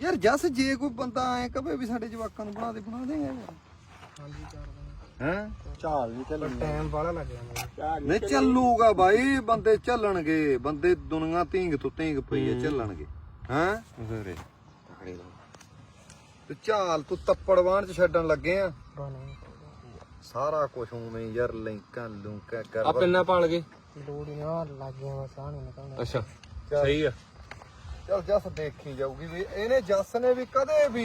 ਯਾਰ ਜਸ ਜੇ ਕੋਈ ਬੰਦਾ ਐ ਕਵੇ ਵੀ ਸਾਡੇ ਜਵਾਕਾਂ ਨੂੰ ਬਣਾ ਦੇ ਬਣਾ ਦੇਗਾ ਯਾਰ। ਹਾਂਜੀ ਕਰ ਦਾਂਗੇ ਹੈ? ਚਾਲ ਨਹੀਂ ਚੱਲਣੀ। ਟਾਈਮ ਬਾਹਲਾ ਲੱਗ ਜਾਂਦਾ। ਨਹੀਂ ਚੱਲੂਗਾ ਬਾਈ ਬੰਦੇ ਚੱਲਣਗੇ ਬੰਦੇ ਦੁਨੀਆ ਧੀਂਗ ਤੋਂ ਧੀਂਗ ਪਈ ਐ ਚੱਲਣਗੇ। ਹੈਂ? ਜ਼ਰੇ ਤੇ ਚਾਲ ਤੂੰ ਤੱਪੜਵਾਨ ਚ ਛੱਡਣ ਲੱਗੇ ਆ। ਸਾਰਾ ਕੁਝ ਉਵੇਂ ਯਾਰ ਲਿੰਕਾਂ ਲੂੰਕਾਂ ਕਰ ਆ ਪਿੰਨਾ ਪਾਲ ਗਏ ਲੋੜ ਹੀ ਨਾ ਲੱਗ ਗਿਆ ਨਹੀਂ ਨਿਕਲਦਾ ਅੱਛਾ ਸਹੀ ਆ। ਚੱਲ ਜੱਸ ਦੇਖੀ ਜਾਊਗੀ ਵੀ ਇਹਨੇ ਜੱਸ ਨੇ ਵੀ ਕਦੇ ਵੀ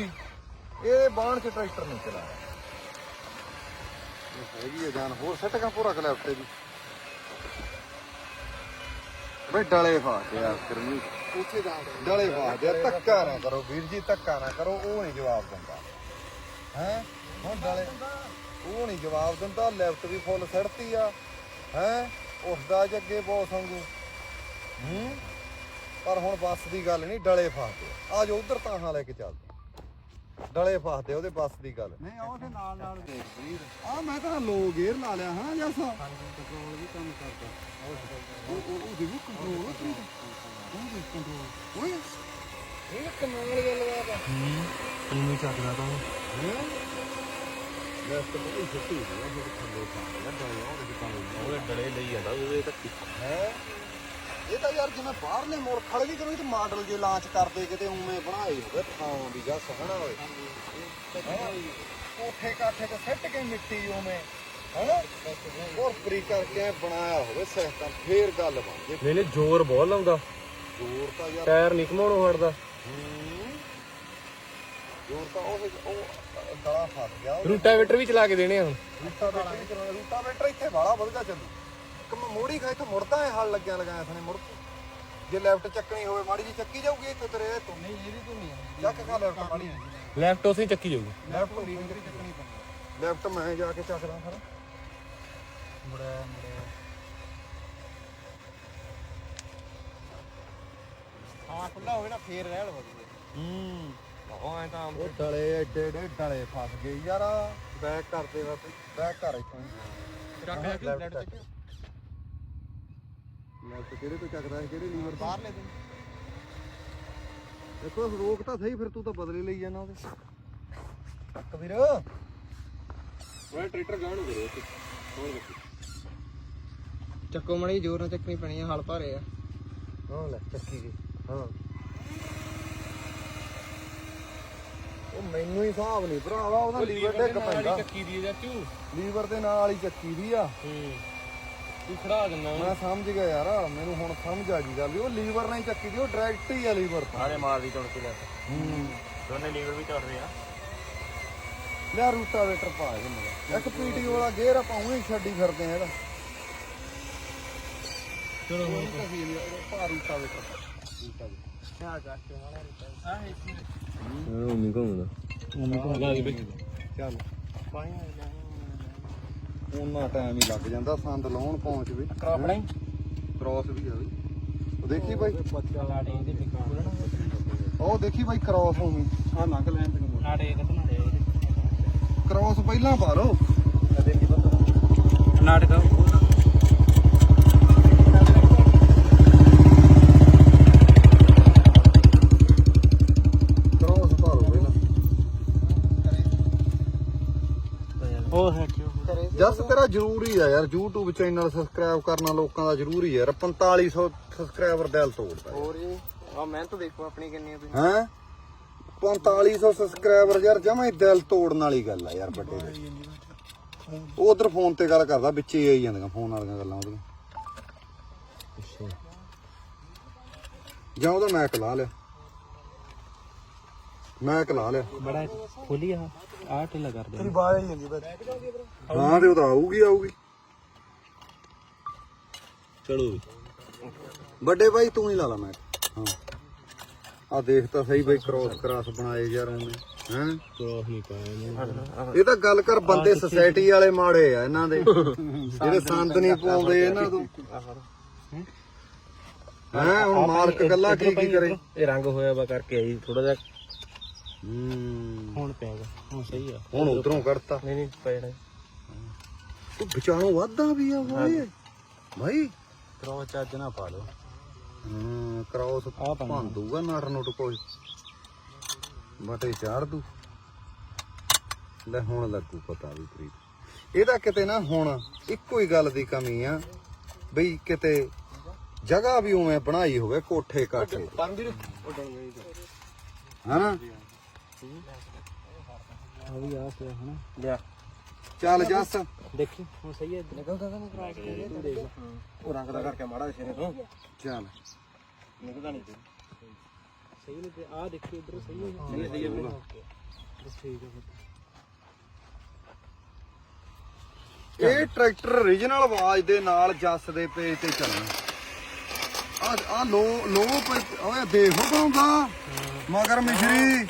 ਇਹ ਬਾਣ ਚ ਟਰੈਕਟਰ ਨਹੀਂ ਚਲਾਇਆ। ਇਹ ਹੈਗੀ ਹੈ ਜਾਨ ਹੋਰ ਸੱਟ ਕਾ ਪੂਰਾ ਕਲੈਪ ਤੇ ਵੀ ਬਈ ਡਲੇ ਫਾਸ ਯਾਰ ਕਰਮੀ। ਉੱਥੇ ਜਾ ਡਲੇ ਫਾਸ ਯਾਰ ਧੱਕਾ ਨਾ ਕਰੋ ਵੀਰ ਜੀ ਧੱਕਾ ਨਾ ਕਰੋ ਉਹ ਨਹੀਂ ਜਵਾਬ ਦਿੰਦਾ। ਹੈ? ਹੁਣ ਡਲੇ ਉਹ ਨਹੀਂ ਜਵਾਬ ਦਿੰਦਾ ਲੈਫਟ ਵੀ ਫੁੱਲ ਸੜਤੀ ਆ। ਹੈ? ਉਸਦਾ ਜੱਗੇ ਬਹੁਤ ਸੰਗੂ ਹੂੰ? ਪਰ ਹੁਣ ਬੱਸ ਦੀ ਗੱਲ ਨਹੀਂ ਡਲੇ ਫਾਸਦੇ ਆ। ਜੋ ਉਧਰ ਤਾਂ ਹਾਂ ਲੈ ਕੇ ਚੱਲਦੇ ਡਲੇ ਫਾਸਦੇ ਉਹਦੇ ਬੱਸ ਦੀ ਗੱਲ। ਨਹੀਂ ਉਹਦੇ ਨਾਲ ਨਾਲ ਦੇਖ ਵੀਰ ਆ ਮੈਂ ਤਾਂ ਲੋ ਗੇਅਰ ਲਾ ਲਿਆ ਹਾਂ ਜੈਸਾ ਹਾਂਜੀ ਕੰਟਰੋਲ ਵੀ ਕੰਮ ਕਰਦਾ। ਉਹ ਉਹ ਉਹ ਦੇਖੋ ਕੰਟਰੋਲ ਉਹ ਦੇ ਕੰਟਰੋਲ ਓਏ। ਇਹ ਕਮਾਲ ਗੱਲ ਬਾਤ ਆ ਇੰਨੀ ਚੱਕਦਾ ਤਾਂ। ਲੈਫਟ ਬੜੀ ਛੁੱਟੀ ਹੋ ਗਈ ਜਿਹੜੇ ਥੱਲੇ ਪਾ ਡਲੇ ਉਹਦੇ ਚ ਪਾਣੀ ਉਹ ਡਲੇ ਲਈ ਜਾਂਦਾ ਉਹਦੇ ਤੱਕ ਹੈ? ਇਹ ਤਾਂ ਯਾਰ ਜਿਵੇਂ ਬਾਹਰਲੇ ਮੁਲਕ ਖੜ ਗਈ ਕਰੋ ਇਹ ਮਾਡਲ ਜੇ ਲਾਂਚ ਕਰਦੇ ਕਿਤੇ ਉਵੇਂ ਬਣਾਏ ਹੋਵੇ ਥਾਂ ਵੀ ਜਾਂ ਸੋਹਣਾ ਹੋਵੇ? ਕੋਠੇ ਕਾਠੇ ਤੇ ਸਿੱਟ ਕੇ ਮਿੱਟੀ ਉਵੇਂ ਹੈਨਾ? ਹੋਰ ਫਰੀ ਕਰਕੇ ਐਂ ਬਣਾਇਆ ਹੋਵੇ ਸਿਸਟਮ ਫੇਰ ਗੱਲ ਬਣ ਜੇ। ਨਹੀਂ ਨਹੀਂ ਜ਼ੋਰ ਬਹੁਤ ਲਾਉਂਦਾ। ਜ਼ੋਰ ਤਾਂ ਯਾਰ ਟਾਇਰ ਨਹੀਂ ਘਮਾਉਣੋਂ ਹਟਦਾ। ਹੂੰ। ਜ਼ੋਰ ਤਾਂ ਉਹ ਉਹ ਗਲਾ ਫਸ ਗਿਆ। ਰੂਟਾਵੇਟਰ ਵੀ ਚਲਾ ਕੇ ਦੇਣੇ ਆ ਹੁਣ। ਰੂਟਾਵੇਟਰ ਇੱਥੇ ਵਾਲਾ ਵਧਗਾ ਚੱਲੂ। ਇੱਕ ਮੋੜੀ ਖਾ ਇੱਥੇ ਮੁੜਦਾ ਹੈ ਹਲ ਲੱਗਿਆ ਲਗਾਇਆ ਸਨੇ ਮੁੜ ਕੇ। ਜੇ ਲੈਫਟ ਚੱਕਣੀ ਹੋਵੇ ਮਾੜੀ ਜੀ ਚੱਕੀ ਜਾਊਗੀ ਇੱਥੇ ਤੇਰੇ ਤੋਂ ਨਹੀਂ ਇਹਦੀ ਤੋਂ ਨਹੀਂ ਆਉਂਦੀ। ਚੱਕ ਖਾ ਲੈਫਟ ਮਾੜੀ ਲੈਫਟ ਉਸੇ ਚੱਕੀ ਜਾਊਗੀ। ਲੈਫਟ ਲੀਵਰ ਚੱਕਣੀ ਪੈਂਦੀ ਲੈਫਟ ਮੈਂ ਜਾ ਕੇ ਚੱਕਦਾ ਫਿਰ। ਮੁੜਿਆ ਮੁੜਿਆ। ਹਾਂ ਖੁੱਲਾ ਹੋਵੇ ਨਾ ਫੇਰ ਰਹਿ ਲਵੋਗੇ ਹੂੰ। ਉਹ ਐ ਤਾਂ ਉਹ ਡਲੇ ਏਡੇ ਏਡੇ ਡਲੇ ਫਸ ਗਏ ਯਾਰ। ਬੈਕ ਕਰਦੇ ਵਾ ਬੈਕ ਕਰ ਇੱਥੋਂ ਲੈਟ ਚੱਕ। ਚੱਕ। ਲੈਫਟ ਕਿਹੜੇ ਤੋਂ ਚੱਕਦਾ ਹੈ ਕਿਹੜੇ ਲੀਵਰ ਤੋਂ? ਬਾਹਰ ਲੈ ਤੂੰ। ਦੇਖੋ ਰੋਕ ਤਾਂ ਸਹੀ ਫਿਰ ਤੂੰ ਤਾਂ ਬਦਲੇ ਲਈ ਜਾਣਾ ਉਹਦੇ। ਚੱਕ ਵੀਰ। ਉਹ ਟਰੈਕਟਰ ਗਾਣ ਕਰੋ ਹੋਰ ਚੱਕੋ ਮੜੀ ਜ਼ੋਰ ਨਾਲ ਚੱਕਣੀ ਪੈਣੀ ਆ ਹਲ ਭਾਰੇ ਆ। ਹਾਂ ਲੈ ਚੱਕੀ ਗਈ ਹਾਂ। ਉਹ ਮੈਨੂੰ ਹੀ ਹਿਸਾਬ ਨਹੀਂ ਭਰਾਵਾ ਉਹਦਾ ਲੀਵਰ ਡਿੱਗ ਪੈਂਦਾ। ਚੱਕੀ ਦੀ ਆ ਚਾਚੂ। ਲੀਵਰ ਦੇ ਨਾਲ ਵਾਲੀ ਚੱਕੀ ਦੀ ਆ। ਹੂੰ। ਤੂੰ ਖੜਾ ਦਿੰਦਾ ਮੈਂ ਸਮਝ ਗਿਆ ਯਾਰ ਮੈਨੂੰ ਹੁਣ ਸਮਝ ਆ ਗਈ ਗੱਲ ਉਹ ਲੀਵਰ ਨਾਲ ਹੀ ਚੱਕੀ ਦੀ ਉਹ ਡਾਇਰੈਕਟ ਹੀ ਆ ਲੀਵਰ ਤੋਂ। ਸਾਰੇ ਮਾਰ ਦੀ ਚੁਣ ਕੇ ਲੈ ਹੂੰ। ਦੋਨੇ ਲੀਵਰ ਵੀ ਚੱਲ ਰਹੇ ਆ। ਲੈ ਰੂਟਾਵੇਟਰ ਪਾ ਦੇ ਮੇਰਾ ਇੱਕ ਪੀਟੀ ਵਾਲਾ ਗੇਅਰ ਆਪਾਂ ਉਹੀ ਛੱਡੀ ਫਿਰਦੇ ਆ ਇਹਦਾ। ਚਲੋ ਉਹ ਤਾਂ ਸੀ ਪਾ ਰੂਟਾਵੇਟਰ ਰੂਟਾਵੇਟਰ ਕਿਆ ਕਰਕੇ ਵਾਲਾ ਆ ਇੱਥੇ ਉਹ ਨਹੀਂ ਘੁੰਮਦਾ ਲਾ ਦੇ ਚੱਲ। ਪਾਣੀ ਉਹਨਾਂ ਟਾਈਮ ਹੀ ਲੱਗ ਜਾਂਦਾ ਸੰਦ ਲਾਉਣ ਪਹੁੰਚ ਵੀ। ਕਰਾਪਣਾ ਹੀ ਕ੍ਰਾਸ ਵੀ ਆ ਵੀ ਉਹ ਦੇਖੀ ਬਾਈ? ਬੱਚਾ ਲਾੜੇ ਇਹਦੇ ਵੀ ਖੋਲਣਾ ਉਹ ਦੇਖੀ ਬਾਈ ਕ੍ਰਾਸ ਹੋਣੀ ਆ ਨੰਗ ਲੈਣ ਇਹਦੇ ਬਣਾ ਦੇ ਕ੍ਰਾਸ ਪਹਿਲਾਂ ਪਾ ਲਓ ਨਾਟਕ ਉਹ ਹੈ ਕਿਉਂ? ਜਸ ਤੇਰਾ ਜ਼ਰੂਰੀ ਆ ਯਾਰ YouTube ਚੈਨਲ ਸਬਸਕ੍ਰਾਈਬ ਕਰਨਾ ਲੋਕਾਂ ਦਾ ਜ਼ਰੂਰੀ ਯਾਰ 4500 ਸਬਸਕ੍ਰਾਈਬਰ ਦਿਲ ਤੋੜਦਾ ਹੋਰ ਇਹ ਆ ਮਿਹਨਤ ਦੇਖੋ ਆਪਣੀ ਕਿੰਨੀ ਆ ਤੁਸੀਂ। ਹੈ? 4500 ਸਬਸਕ੍ਰਾਈਬਰ ਯਾਰ ਜਮਾ ਹੀ ਦਿਲ ਤੋੜਨ ਵਾਲੀ ਗੱਲ ਆ ਯਾਰ ਵੱਡੇ ਦੇ। ਉਹ ਉਧਰ ਫੋਨ ਤੇ ਗੱਲ ਕਰਦਾ ਵਿੱਚ ਹੀ ਆਈ ਜਾਂਦੀਆਂ ਫੋਨ ਵਾਲੀਆਂ ਗੱਲਾਂ ਉਹਦੀਆਂ। ਜਾਂ ਉਹਦਾ ਮੈਕ ਲਾ ਲਿਆ। ਮੈਕ ਲਾ ਲਿਆ। ਬੜਾ ਖੋਲੀ ਆ ਆ ਢਿੱਲਾ ਕਰ ਦੇ। ਬਾਤ ਹੀ ਜਾਂਦੀ ਬਸ। ਹਾਂ ਤੇ ਉਹ ਤਾਂ ਆਊਗੀ ਆਊਗੀ। ਚਲੋ ਵੱਡੇ ਭਾਈ ਤੂੰ ਹੀ ਲਾ ਲਾ ਮੈਕ ਹਾਂ। ਆ ਦੇਖ ਤਾਂ ਸਹੀ ਬਈ ਕ੍ਰੋਸ ਕਰਾਸ ਬਣਾਏ ਯਾਰ ਉਹਨੇ ਹੈ? ਕ੍ਰੋਸ ਨਹੀਂ ਪਾਇਆ ਇਹ ਤਾਂ ਗੱਲ ਕਰ ਬੰਦੇ ਸੋਸਾਇਟੀ ਵਾਲੇ ਮਾੜੇ ਆ ਇਹਨਾਂ ਦੇ। ਜਿਹੜੇ ਸੰਦ ਨਹੀਂ ਪਾਉਂਦੇ ਇਹਨਾਂ ਤੋਂ। ਹੈ? ਹੁਣ ਮਾਲਕ ਗੱਲਾਂ ਕੀ ਕੀ ਕਰੇ? ਇਹ ਰੰਗ ਹੋਇਆ ਵਾ ਕਰਕੇ ਆਈ ਥੋੜਾ ਜਿਹਾ ਹੂੰ ਹੁਣ ਪੈਗਾ ਹੁਣ ਸਹੀ ਆ। ਹੁਣ ਉਧਰੋਂ ਕੱਢਤਾ। ਨਹੀਂ ਨਹੀਂ ਪੈਣਾ ਉਹ ਵਿਚਾਲੋਂ ਵਾਧਾ ਵੀ ਆ ਓਏ। ਭਾਈ ਕਰੋ ਚੱਜ ਨਾ ਪਾ ਲਓ। ਹਾਂ ਆਹ ਪਾਉਣਾ। ਭੰਦੂਗਾ ਨਟ ਨੁੱਟ ਕੋਈ। ਬਟੇ ਚਾੜ ਦੂ। ਲੈ ਹੁਣ ਲੱਗੂ ਪਤਾ ਵੀ ਪ੍ਰੀਤ ਇਹਦਾ ਕਿਤੇ ਨਾ ਹੁਣ ਇੱਕੋ ਹੀ ਗੱਲ ਦੀ ਕਮੀ ਆ ਬਈ ਕਿਤੇ ਜਗ੍ਹਾ ਵੀ ਉਵੇਂ ਬਣਾਈ ਹੋਵੇ ਕੋਠੇ ਕਾਠੇ। ਬੰਦ ਹੀ ਉੱਡਣ ਗਈ ਹਨਾ ਆ ਵੀ ਆ ਪਿਆ ਹਨਾ। ਲਿਆ। ਚੱਲ ਜੱਸ। ਦੇਖੀ ਹੁਣ ਸਹੀ ਹੈ। ਨਿਕਲਦਾ ਤਾਂ ਨਹੀਂ ਕਰਾਸ ਕੇ ਤੂੰ ਦੇਖ ਉਹ ਰੰਗ ਦਾ ਕਰਕੇ ਮਾੜਾ ਸ਼ੇਰੇ ਤੋਂ। ਚੱਲ। ਨਿਕਲਦਾ ਨਹੀਂ ਸਹੀ ਨਹੀਂ ਤੇ ਆ ਦੇਖੀ ਉਧਰ ਸਹੀ ਹੈ। ਸਹੀ ਸਹੀ ਹੈ। ਬਸ ਠੀਕ ਹੈ ਇਹ ਟਰੈਕਟਰ origignal ਆਵਾਜ਼ ਦੇ ਨਾਲ ਜੱਸ ਦੇ ਪੇਜ ਤੇ ਚੱਲਣਾ। ਆ ਆ ਲੋ ਲੋ ਪਰ- ਓਏ ਦੇਖੋ ਮਗਰ ਮਿਸ਼ਰੀ।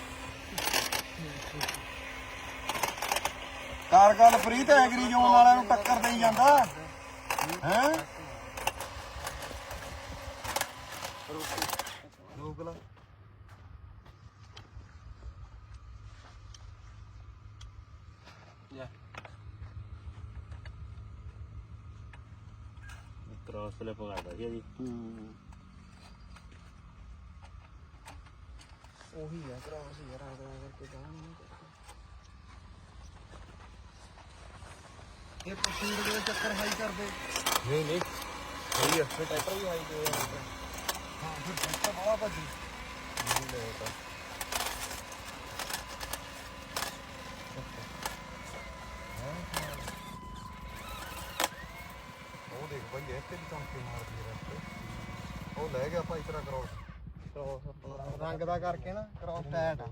ਕਾਰ ਗੱਲ ਪ੍ਰੀਤ ਐਗਰੀ ਜ਼ੋਨ ਵਾਲਿਆਂ ਨੂੰ ਟੱਕਰ ਦੇਈ ਜਾਂਦਾ। ਹੈ? ਰੋਕ ਲਾ ਕ੍ਰਾਸ ਸਲਿਪ ਕਰਦਾ ਸੀ ਜੀ ਉਹੀ ਆ ਕਰਾਸ ਹੀ ਆ ਕਰਕੇ ਗਾਂ ਇਹ ਪਸੀਰ ਦੇ ਚੱਕਰ ਹਾਈ ਕਰਦੇ। ਨਹੀਂ ਨਹੀਂ। ਸਹੀ ਆ। ਫਿਰ ਟਰੈਕਟਰ ਵੀ ਹਾਈ ਦੇ ਹਾਂ ਫਿਰ ਟਰੈਕਟਰ ਬੜਾ ਭੱਜੀ। ਨਹੀਂ ਲੈ ਤਾਂ। ਉਹ ਦੇਖ ਭਾਈ ਤੇ ਵੀ ਚੌਂਕੇ ਮਾਰਦੀ ਰਸਤੇ। ਉਹ ਲੈ ਗਿਆ ਭਾਈ ਤੇਰਾ ਕ੍ਰੋਸ ਰੰਗ ਦਾ ਕਰਕੇ ਨਾ ਕਰਾਸ ਟੈਟ ਆ।